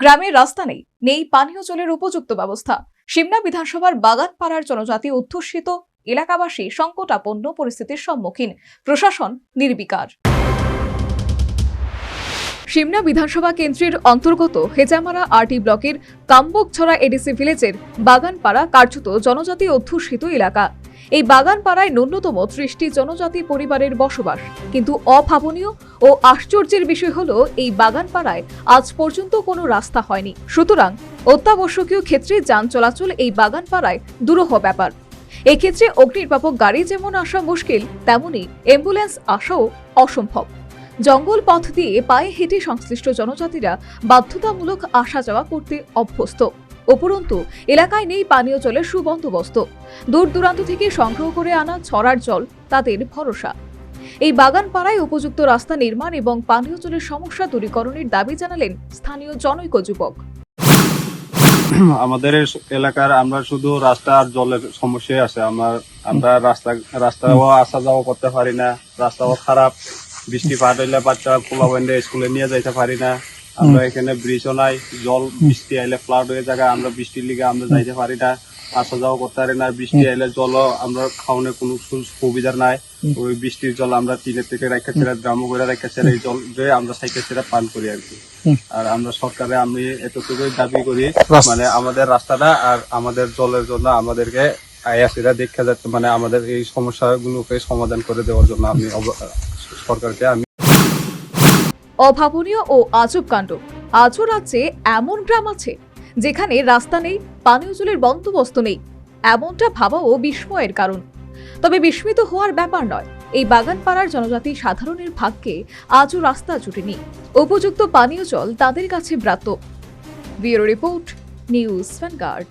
গ্রামের রাস্তা নেই নেই পানীয় জলের উপযুক্ত ব্যবস্থা। সিমনা বিধানসভার বাগানপাড়ার জনজাতি অধ্যুষিত এলাকাবাসী সংকটাপন্ন পরিস্থিতির সম্মুখীন। প্রশাসন নির্বিকার। সিমনা বিধানসভা কেন্দ্রের অন্তর্গত হেজামারা আরটি ব্লকের কাম্বকছড়া এডিসি ভিলেজের বাগানপাড়া কার্যত জনজাতি অধ্যুষিত এলাকা। এই বাগানপাড়ায় ন্যূনতম ত্রিশটি জনজাতি পরিবারের বসবাস। কিন্তু অভাবনীয় ও আশ্চর্যের বিষয় হলো, এই বাগানপাড়ায় আজ পর্যন্ত কোনো রাস্তা হয়নি। সুতরাং অত্যাবশ্যকীয় ক্ষেত্রে যান চলাচল এই বাগানপাড়ায় দুরূহ ব্যাপার। এক্ষেত্রে অগ্নির্বাপক গাড়ি যেমন আসা মুশকিল, তেমনি অ্যাম্বুলেন্স আসাও অসম্ভব। জঙ্গল পথ দিয়ে পায়ে হেঁটে সংশ্লিষ্ট জনজাতিরা বাধ্যতামূলক আসা যাওয়া করতে অভ্যস্ত। উপরন্তু, এলাকায় নেই পানীয় জলের সুবন্দোবস্ত। দূর দূরান্ত থেকে সংগ্রহ করে আনা ছড়ার জল, তাদের ভরসা। এই বাগান পাড়ায় উপযুক্ত রাস্তা নির্মাণ এবং পানীয় জলের সমস্যা দূরীকরণের দাবি জানালেন স্থানীয় জনৈক যুবক। আমাদের এলাকার আমরা শুধু রাস্তা আর জলের সমস্যাই আছে। আমার আমরা রাস্তা রাস্তাও আসা যাওয়া করতে পারি না। রাস্তাও খারাপ। বৃষ্টি পাট হইলে বাচ্চা পোলা বন্ধে স্কুলে নিয়ে যাইতে পারি না। আমরা এখানে ব্রিজও নাই জল বৃষ্টি আইলে ফ্লাড হয়ে জায়গা আমরা বৃষ্টির লিগে আমরা যাইতে পারি না। আসা যাওয়া করতে পারি না বৃষ্টি আইলে জলও আমরা খাওয়ানোর কোনো সুবিধা নাই। ওই বৃষ্টির জল আমরা টিনের থেকে রেখে ছেড়ে ড্রামো করে রেখে ছেড়ে এই জল দিয়ে আমরা সাইকেল ছেড়ে পান করি আর কি। আর আমরা সরকারে আমি এতটুকুই দাবি করি মানে আমাদের রাস্তাটা আর আমাদের জলের জন্য আমাদেরকে আইআসিরা দেখা যাচ্ছে মানে আমাদের এই সমস্যাগুলোকে সমাধান করে দেওয়ার জন্য আমি সরকারকে আমি অভাবনীয় ও আজব কাণ্ড। আজও রাজ্যে এমন গ্রাম আছে, যেখানে রাস্তা নেই, পানীয় জলের বন্দোবস্ত নেই। এমনটা ভাবাও বিস্ময়ের কারণ। তবে বিস্মিত হওয়ার ব্যাপার নয়, এই বাগানপাড়ার জনজাতি সাধারণের ভাগ্যে আজও রাস্তা জুটেনি। উপযুক্ত পানীয় জল তাদের কাছে ব্রাত্য ব্যুরো রিপোর্ট, নিউজ ভ্যানগার্ড।